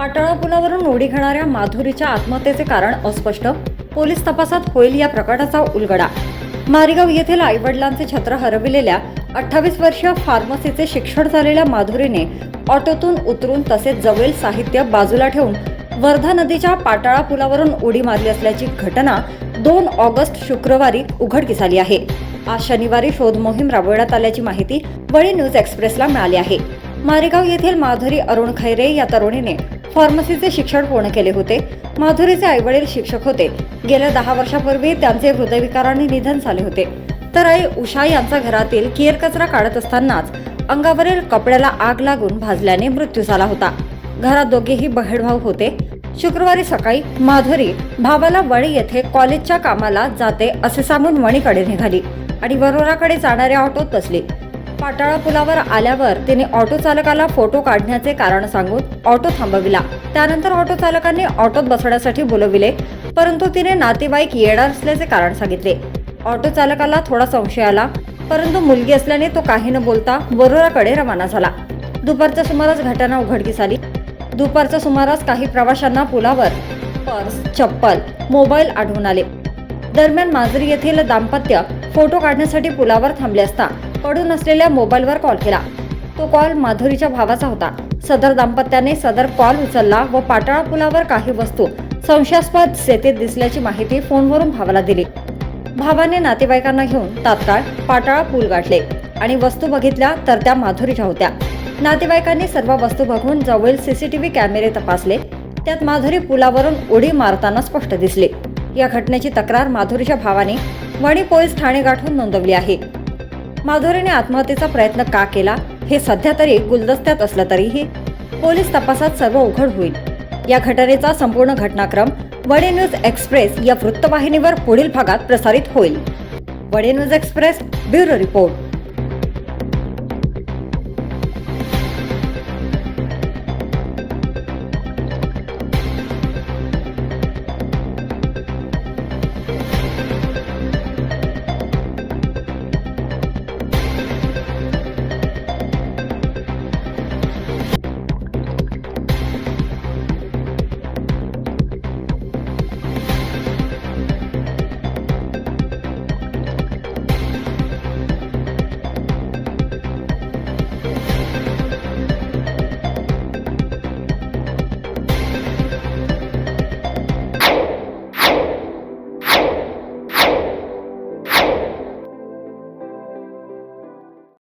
पाटाळा पुलावरून उडी घेणाऱ्या माधुरीच्या आत्महत्येचे कारण अस्पष्ट. पोलीस तपासात होईल या प्रकरणाचा उलगडा. मारेगाव येथील आईवडिलांचे छत्र हरविलेल्या अठ्ठावीस वर्षीय फार्मसीचे शिक्षण झालेल्या माधुरीने ऑटोतून उतरून तसेच जवळील साहित्य बाजूला ठेवून वर्धा नदीच्या पाटाळा पुलावरून उडी मारली असल्याची घटना दोन ऑगस्ट शुक्रवारी उघडकीस आली आहे. आज शनिवारी शोध मोहीम राबवण्यात आल्याची माहिती वळी न्यूज एक्सप्रेसला मिळाली आहे. मारेगाव येथील माधुरी अरुण खैरे या तरुणीने फार्मसीचे शिक्षण पूर्ण केले होते. माधुरीचे आईवडील शिक्षक होते. गेल्या दहा वर्षापूर्वी त्यांचे हृदयविकाराने निधन झाले होते. तर आई उषा यांचा घरातील केर कचरा काढत असतानाच अंगावरील कपड्याला आग लागून भाजल्याने मृत्यू झाला होता. घरात दोघेही बहिणभाऊ होते. शुक्रवारी सकाळी माधुरी भावाला वणी येथे कॉलेजच्या कामाला जाते असे सांगून वणीकडे निघाली आणि वरोराकडे जाणाऱ्या ऑटोत बसली. पाटाळा पुलावर आल्यावर तिने ऑटो चालकाला फोटो काढण्याचे कारण सांगून ऑटो थांबविला. त्यानंतर ऑटो चालकाने ऑटोत बसण्यासाठी बोलविले परंतु तिने नातेवाईक येणार असल्याचे कारण सांगितले. ऑटो चालकाला थोडा संशय आला परंतु मुलगी असल्याने तो काही न बोलता वरुराकडे रवाना झाला. दुपारच्या सुमारास घटना उघडकीस आली. दुपारच्या सुमारास काही प्रवाशांना पुलावर पर्स चप्पल मोबाईल आढळून आले. दरम्यान माजरी येथील दाम्पत्य फोटो काढण्यासाठी पुलावर थांबले असता पडून असलेल्या मोबाईलवर कॉल केला. तो कॉल माधुरीच्या भावाचा होता. सदर दाम्पत्याने सदर कॉल उचलला व पाटाळा पुलावर काही वस्तू संशयास्पद स्थितीत दिसल्याची माहिती फोनवरून भावाला दिली. भावाने नातेवाईकांना घेऊन तात्काळ पाटाळा पूल गाठले आणि वस्तू बघितल्या तर त्या माधुरीच्या होत्या. नातेवाईकांनी सर्व वस्तू बघून जवळील सीसीटीव्ही कॅमेरे तपासले. त्यात माधुरी पुलावरून उडी मारताना स्पष्ट दिसली. या घटनेची तक्रार माधुरीच्या भावाने वणी पोलीस ठाणे गाठून नोंदवली आहे. माधुरीने आत्महत्येचा प्रयत्न का केला? हे सध्या तरी गुलदस्त्यात असलं तरीही पोलीस तपासात सर्व उघड होईल. या घटनेचा संपूर्ण घटनाक्रम वडे न्यूज एक्सप्रेस या वृत्तवाहिनीवर पुढील भागात प्रसारित होईल. वडे न्यूज एक्सप्रेस ब्युरो रिपोर्ट.